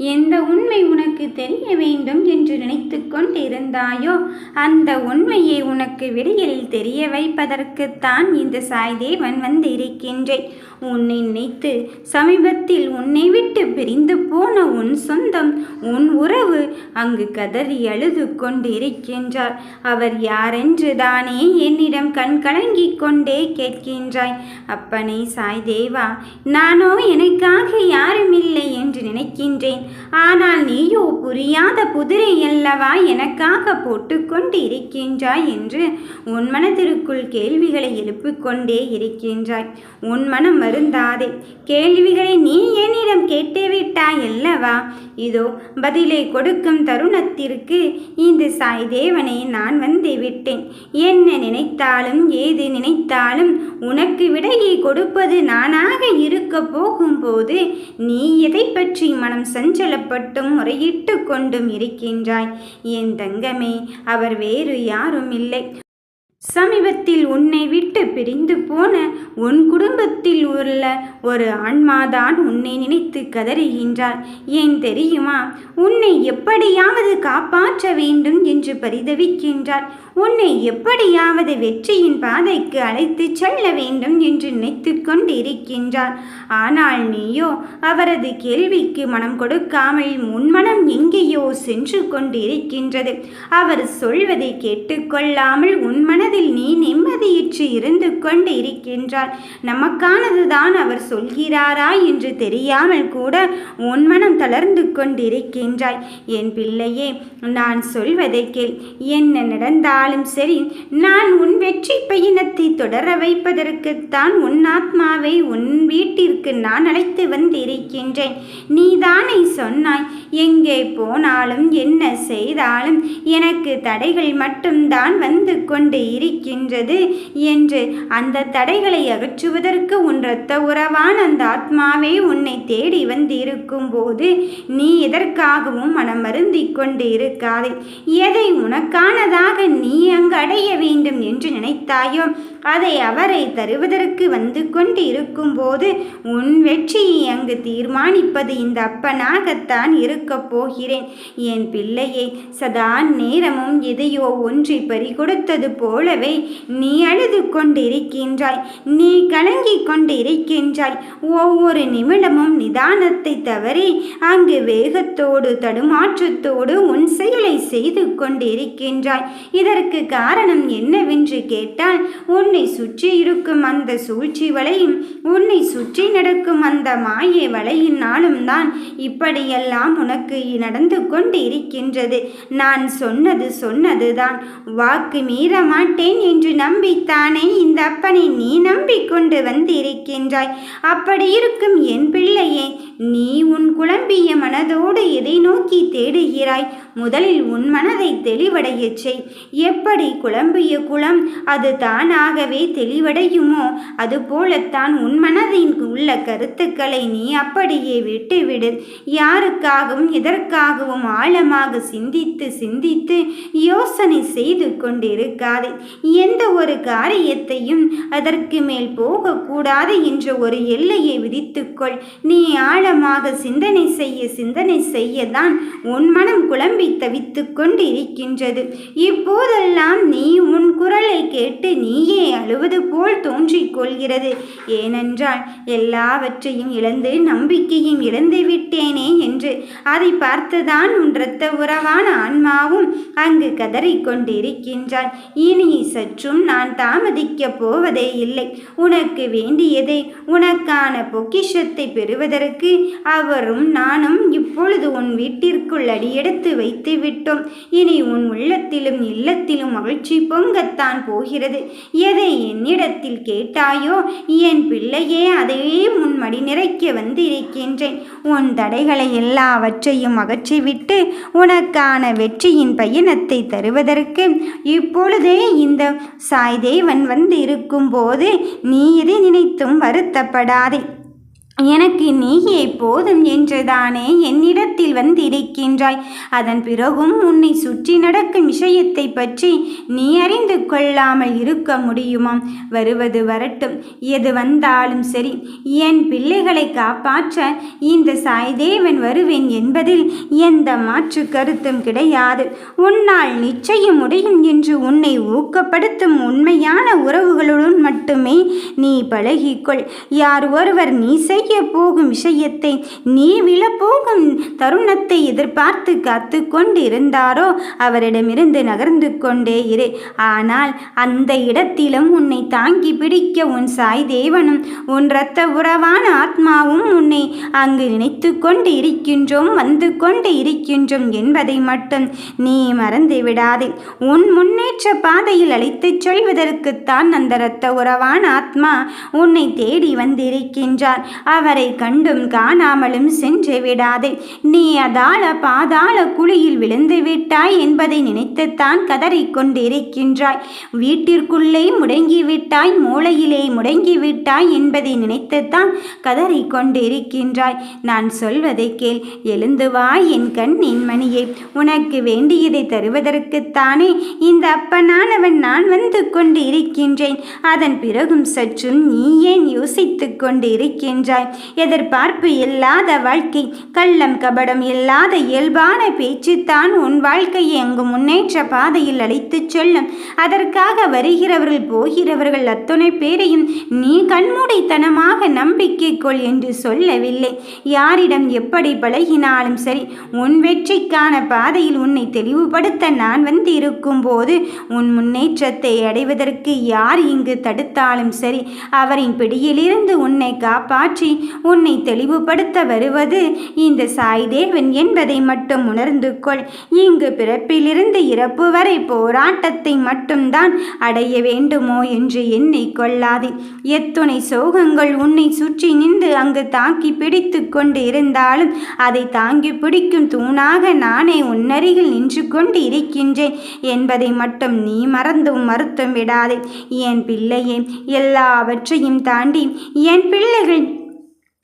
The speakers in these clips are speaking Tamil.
எந்த உண்மை உனக்கு தெரிய வேண்டும் என்று நினைத்து கொண்டிருந்தாயோ? அந்த உண்மையை உனக்கு வெளியில் தெரிய வைப்பதற்குத்தான் இந்த சாய்தேவன் வந்திருக்கின்றேன். உன்னை நினைத்து சமீபத்தில் உன்னை விட்டு பிரிந்து போன உன் சொந்தம் உன் உறவு அங்கு கதறி அழுது கொண்டிருக்கின்றார். அவர் யாரென்று தானே என்னிடம் கண்கலங்கி கொண்டே கேட்கின்றாய். அப்பனே சாய்தேவா நானோ எனக்காக யாருமில்லை என்று நினைக்கின்றேன். ஆனால் நீயோ புரியாத புதிரை அல்லவா எனக்காக போட்டுக்கொண்டு இருக்கின்றாய் என்று உன் மனதிற்குள் கேள்விகளை எழுப்பிக் கொண்டே இருக்கின்றாய். உன் மனம் வருந்தாதே. கேள்விகளை நீ என்னிடம் கேட்டுவிட்டாய் அல்லவா? இதோ பதிலை கொடுக்கும் தருணத்திற்கு இந்த சாய் தேவனை நான் வந்து விட்டேன். என்ன நினைத்தாலும் ஏது நினைத்தாலும் உனக்கு விடையை கொடுப்பது நானாக இருக்க போகும்போது நீ எதை பற்றி மனம் சஞ்சலப்பட்டும் முறையிட்டு கொண்டும் இருக்கின்றாய். என் தங்கமே அவர் வேறு யாரும் இல்லை சமீபத்தில் உன்னை விட்டு பிரிந்து போன உன் குடும்பத்தில் உள்ள ஒரு ஆன்மாதான் உன்னை நினைத்து கதறுகின்றார் ஏன் தெரியுமா? உன்னை எப்படியாவது காப்பாற்ற வேண்டும் என்று பரிதவிக்கின்றார் உன்னை எப்படியாவது வெற்றியின் பாதைக்கு அழைத்து செல்ல வேண்டும் என்று நினைத்து கொண்டிருக்கின்றார் ஆனால் நீயோ அவரது கேள்விக்கு மனம் கொடுக்காமல் முன்மனம் எங்கேயோ சென்று கொண்டிருக்கின்றது. அவர் சொல்வதை கேட்டுக்கொள்ளாமல் உன் மனதில் நீ நிம்மதியிற்று இருந்து கொண்டு இருக்கின்றார் நமக்கானதுதான் அவர் சொல்கிறாரா என்று தெரியாமல் கூட உன் மனம் தளர்ந்து கொண்டிருக்கின்றாய். என் பிள்ளையே நான் சொல்வதை கேள். என்ன இருந்தாலும் சரி நான் உன் வெற்றி பயணத்தை தொடர வைப்பதற்குத்தான் உன் ஆத்மாவை உன் வீட்டிற்கு நான் அழைத்து வந்திருக்கின்றேன். நீதானே சொன்னாய் எங்கே போனாலும் என்ன செய்தாலும் எனக்கு தடைகள் மட்டும்தான் வந்து கொண்டு இருக்கின்றது என்று அந்த தடைகளை அகற்றுவதற்கு உன் இரத்த உறவான அந்த ஆத்மாவே உன்னை தேடி வந்திருக்கும் போது நீ எதற்காகவும் மனம் வருந்திக் கொண்டு இருக்காதே எதை உனக்கானதாக நீ நீ அங்கு அடைய வேண்டும் என்று நினைத்தாயோ? அதை அவரை தருவதற்கு வந்து கொண்டு இருக்கும்போது உன் வெற்றியை அங்கு தீர்மானிப்பது இந்த அப்பனாகத்தான் இருக்கப் போகிறேன். என் பிள்ளையை சதா நேரமும் எதையோ ஒன்றை பறிகொடுத்தது போலவே நீ அழுது கொண்டிருக்கின்றாய். நீ கலங்கிக் கொண்டிருக்கின்றாய். ஒவ்வொரு நிமிடமும் நிதானத்தை தவறி அங்கு வேகத்தோடு தடுமாற்றத்தோடு உன் செயலை செய்து கொண்டிருக்கின்றாய். இதற்கு காரணம் என்னவென்று கேட்டால் உன் உன்னை சுற்றி இருக்கும் அந்த சூழ்ச்சி வலையும் உன்னை சுற்றி நடக்கும் அந்த மாயை வலையினாலும் தான் இப்படியெல்லாம் உனக்கு நடந்து கொண்டு இருக்கின்றது நான் சொன்னது சொன்னதுதான். வாக்கு மீற மாட்டேன் என்று நம்பித்தானே இந்த அப்பனை நீ நம்பிக்கொண்டு வந்திருக்கின்றாய். அப்படி இருக்கும் என் குழம்பிய மனதோடு எதை நோக்கி தேடுகிறாய்? முதலில் உன் மனதை தெளிவடையச் செய். எப்படி குழம்பிய குளம் அது தானாகவே தெளிவடையுமோ அதுபோலத்தான் உன் மனதின் உள்ள கருத்துக்களை நீ அப்படியே விட்டுவிடு. யாருக்காகவும் எதற்காகவும் ஆழமாக சிந்தித்து சிந்தித்து யோசனை செய்து கொண்டிருக்காதே. எந்த ஒரு காரியத்தையும் அதற்கு மேல் போகக்கூடாது என்ற ஒரு எல்லையை விதித்துக்கொள். நீ ஆழமாக சிந்தனை செய்ய சிந்தனை செய்யதான் உன் மனம் குழம்பி தவித்து கொண்டு இருக்கின்றது இப்போதெல்லாம் நீ உன் குரலை கேட்டு நீயே தழுவது போல் தோன்றிக் கொள்கிறது. ஏனென்றால் எல்லாவற்றையும் இழந்து நம்பிக்கையும் இழந்து விட்டேனே என்று. அதை பார்த்துதான் உன் இரத்த உறவான ஆன்மாவும் அங்கு கதறிக்கொண்டிருக்கின்றாள் இனி சற்றும் நான் தாமதிக்கப் போவதே இல்லை. உனக்கு வேண்டியதை உனக்கான பொக்கிஷத்தை பெறுவதற்கு அவரும் நானும் இப்பொழுது உன் வீட்டிற்குள் அடியெடுத்து வைத்து விட்டோம். இனி உன் உள்ளத்திலும் இல்லத்திலும் மகிழ்ச்சி பொங்கத்தான் போகிறது. எதை என்னிடத்தில் கேட்டாயோ? என் பிள்ளையே அதையே உன் மடி நிறைக்க வந்திருக்கின்றேன். உன் தடைகளை எல்லாவற்றையும் அகற்றிவிட்டு உனக்கான வெற்றியின் பயணத்தை தருவதற்கு இப்பொழுதே இந்த சாய்தேவன் வந்து இருக்கும்போது நீ இதை நினைத்தும் வருத்தப்படாதே. எனக்கு நீயே போதும் என்றுதானே என்னிடத்தில் வந்திருக்கின்றாய். அதன் பிறகும் உன்னை சுற்றி நடக்கும் விஷயத்தை பற்றி நீ அறிந்து கொள்ளாமல் இருக்க முடியுமாம் வருவது வரட்டும். எது வந்தாலும் சரி என் பிள்ளைகளை காப்பாற்ற இந்த சாய்தேவன் வருவேன் என்பதில் எந்த மாற்று கருத்தும் கிடையாது. உன்னால் நிச்சயம் முடியும் என்று உன்னை ஊக்கப்படுத்தும் உண்மையான உறவுகளுடன் மட்டுமே நீ பழகிக்கொள். யார் ஒருவர் நீ செய்ய போகும் விஷயத்தை நீ விழப்போகும் தருணத்தை எதிர்பார்த்து காத்து கொண்டிருந்தாரோ அவரிடமிருந்து நகர்ந்து கொண்டே இரு. ஆனால் அந்த இடத்திலும் உன்னை தாங்கி பிடிக்க உன் சாய் தேவனும் உன் இரத்த உறவான ஆத்மாவும் உன்னை அங்கு நினைத்து கொண்டு இருக்கின்றோம் வந்து கொண்டு இருக்கின்றோம் என்பதை மட்டும் நீ மறந்து விடாதே. உன் முன்னேற்ற பாதையில் அழைத்துச் சொல்வதற்குத்தான் அந்த இரத்த உறவான ஆத்மா உன்னை தேடி வந்திருக்கின்றார். அவரை கண்டும் காணாமலும் சென்று விடாதே. நீ அதாள பாதாள குழியில் விழுந்து விட்டாய் என்பதை நினைத்துத்தான் கதறிக்கொண்டிருக்கின்றாய் வீட்டிற்குள்ளே முடங்கிவிட்டாய் மூளையிலே முடங்கிவிட்டாய் என்பதை நினைத்துத்தான் கதறிக்கொண்டிருக்கின்றாய் நான் சொல்வதை கேள் எழுந்து வா என் கண்ணின் மணியே. உனக்கு வேண்டியதை தருவதற்குத்தானே இந்த அப்பனானவன் நான் வந்து கொண்டு இருக்கின்றேன் அதன் பிறகும் சற்றும் நீ ஏன் யோசித்துக் கொண்டு இருக்கின்றாய் எதிர்பார்ப்பு இல்லாத வாழ்க்கை கள்ளம் கபடம் இல்லாத இயல்பான பேச்சுத்தான் உன் வாழ்க்கையை அங்கு முன்னேற்ற பாதையில் அழைத்துச் செல்லும். அதற்காக வருகிறவர்கள் போகிறவர்கள் அத்துணை பேரையும் நீ கண்மூடித்தனமாக நம்பிக்கை கொள் என்று சொல்லவில்லை. யாரிடம் எப்படி பழகினாலும் சரி உன் வெற்றிக்கான பாதையில் உன்னை தெளிவுபடுத்த நான் வந்து இருக்கும் போது உன் முன்னேற்றத்தை அடைவதற்கு யார் இங்கு தடுத்தாலும் சரி அவரின் பிடியிலிருந்து உன்னை காப்பாற்றி உன்னை தெளிவுபடுத்த வருவது இந்த சாய்தேவன் என்பதை மட்டும் உணர்ந்து கொள். இங்கு பிறப்பிலிருந்து இறப்பு வரை போராட்டத்தை மட்டும்தான் அடைய வேண்டுமோ என்று எண்ணி கொள்ளாதே. எத்துணை சோகங்கள் உன்னை சுற்றி நின்று அங்கு தாக்கி பிடித்து கொண்டு இருந்தாலும் அதை தாங்கி பிடிக்கும் தூணாக நானே உன்னருகில் நின்று கொண்டு இருக்கின்றேன் என்பதை மட்டும் நீ மறந்தும் மறுத்தும் விடாதே. என் பிள்ளையே எல்லாவற்றையும் தாண்டி என் பிள்ளைகள்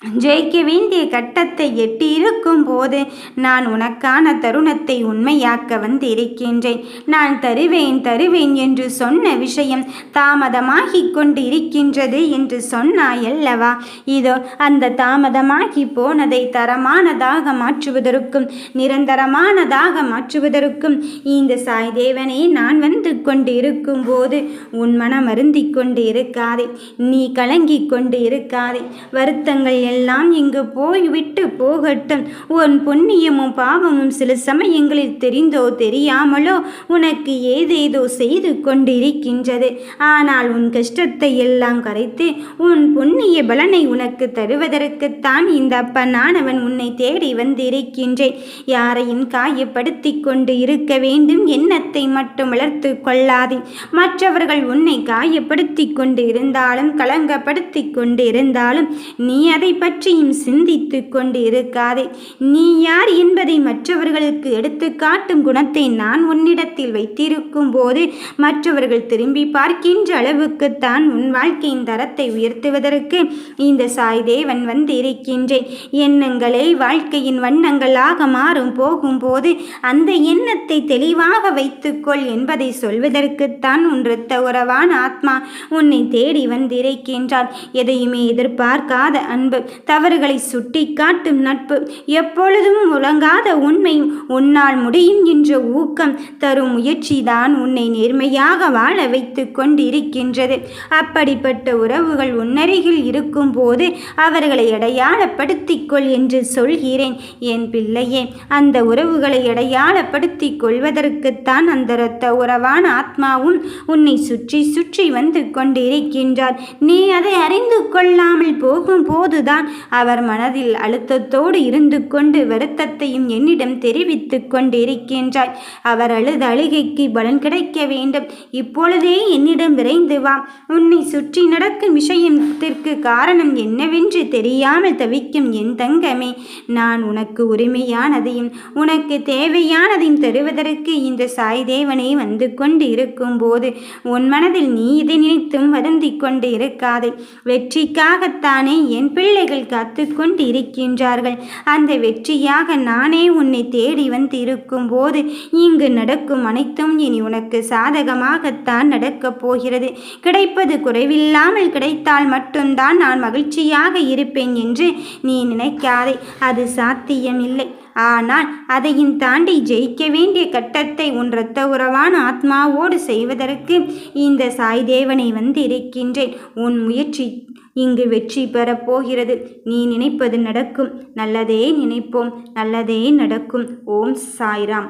ஜெயிக்க வேண்டிய கட்டத்தை எட்டியிருக்கும் போது நான் உனக்கான தருணத்தை உண்மையாக்க வந்திருக்கின்றேன். நான் தருவேன் தருவேன் என்று சொன்ன விஷயம் தாமதமாகி கொண்டு இருக்கின்றது என்று சொன்னாயல்லவா இதோ அந்த தாமதமாகி போனதை தரமானதாக மாற்றுவதற்கும் நிரந்தரமானதாக மாற்றுவதற்கும் இந்த சாய் தேவனே நான் வந்து கொண்டு இருக்கும் போது உன் மனம் அருந்திக் கொண்டு இருக்காதே நீ கலங்கிக் கொண்டு இருக்காதே வருத்தங்கள் எல்லாம் இங்கு போய்விட்டு போகட்டும். உன் புண்ணியமும் பாவமும் சில சமயங்களில் தெரிந்தோ தெரியாமலோ உனக்கு ஏதேதோ செய்து கொண்டிருக்கின்றது. ஆனால் உன் கஷ்டத்தை எல்லாம் கரைத்து உன் புண்ணிய பலனை உனக்கு தருவதற்குத்தான் இந்த அப்பனானவன் உன்னை தேடி வந்திருக்கின்றேன். யாரையும் காயப்படுத்தி கொண்டு இருக்க வேண்டும் எண்ணத்தை மட்டும் வளர்த்து கொள்ளாதே. மற்றவர்கள் உன்னை காயப்படுத்தி கொண்டு இருந்தாலும் கலங்கப்படுத்தி கொண்டு இருந்தாலும் நீ அதை பற்றியும் சிந்தித்து கொண்டு இருக்காதே நீ யார் என்பதை மற்றவர்களுக்கு எடுத்து காட்டும் குணத்தை நான் உன்னிடத்தில் வைத்திருக்கும் போது மற்றவர்கள் திரும்பி பார்க்கின்ற அளவுக்குத்தான் உன் வாழ்க்கையின் தரத்தை உயர்த்துவதற்கு இந்த சாய்தேவன் வந்து இருக்கின்றேன் எண்ணங்களே வாழ்க்கையின் வண்ணங்களாக மாறும் போகும்போது அந்த எண்ணத்தை தெளிவாக வைத்துக்கொள் என்பதை சொல்வதற்குத்தான் உன் இரத்த உறவான ஆத்மா உன்னை தேடி வந்திருக்கின்றாள் எதையுமே எதிர்பார்க்காத அன்பு தவறுகளை சுட்டி காட்டும் நட்பு. எப்பொழுதும் முழங்காத உண்மை உன்னால் முடியும் என்ற ஊக்கம் தரும் முயற்சிதான் உன்னை நேர்மையாக வாழ வைத்து கொண்டிருக்கின்றது. அப்படிப்பட்ட உறவுகள் உன்னருகில் இருக்கும் போது அவர்களை அடையாளப்படுத்திக் கொள் என்று சொல்கிறேன். என் பிள்ளையே அந்த உறவுகளை அடையாளப்படுத்திக் கொள்வதற்குத்தான் அந்த இரத்த உறவான ஆத்மாவும் உன்னை சுற்றி சுற்றி வந்து கொண்டிருக்கின்றார். நீ அதை அறிந்து கொள்ளாமல் போகும் போதுதான் அவர் மனதில் அழுத்தத்தோடு இருந்து கொண்டு வருத்தத்தையும் என்னிடம் தெரிவித்து கொண்டிருக்கின்றாய். அவர் அழுத அழுகைக்கு பலன் கிடைக்க வேண்டும். இப்பொழுதே என்னிடம் விரைந்து வா. உன்னை சுற்றி நடக்கும் விஷயத்திற்கு காரணம் என்னவென்று தெரியாமல் தவிக்கும் என் தங்கமே நான் உனக்கு உரிமையானதையும் உனக்கு தேவையானதையும் தருவதற்கு இந்த சாய் தேவனே வந்து கொண்டு இருக்கும் போது உன் மனதில் நீ இதை நினைத்தும் வருந்திக் கொண்டு இருக்காதே. வெற்றிக்காகத்தானே என் பிள்ளை பிள்ளைகள் காத்து இருக்கின்றார்கள் அந்த வெற்றியாக நானே உன்னை தேடி வந்திருக்கும் போது இங்கு நடக்கும் அனைத்தும் இனி உனக்கு சாதகமாகத்தான் நடக்கப் போகிறது. கிடைப்பது குறைவில்லாமல் கிடைத்தால் மட்டும்தான் நான் மகிழ்ச்சியாக இருப்பேன் என்று நீ நினைக்காதே. அது சாத்தியமில்லை. ஆனால் அதையும் தாண்டி ஜெயிக்க வேண்டிய கட்டத்தை உன் இரத்த உறவான ஆத்மாவோடு செய்வதற்கு இந்த சாய்தேவனை வந்து இருக்கின்றேன் உன் முயற்சி இங்கு வெற்றி பெறப் போகிறது. நீ நினைப்பது நடக்கும். நல்லதே நினைப்போம். நல்லதே நடக்கும். ஓம் சாய்ராம்.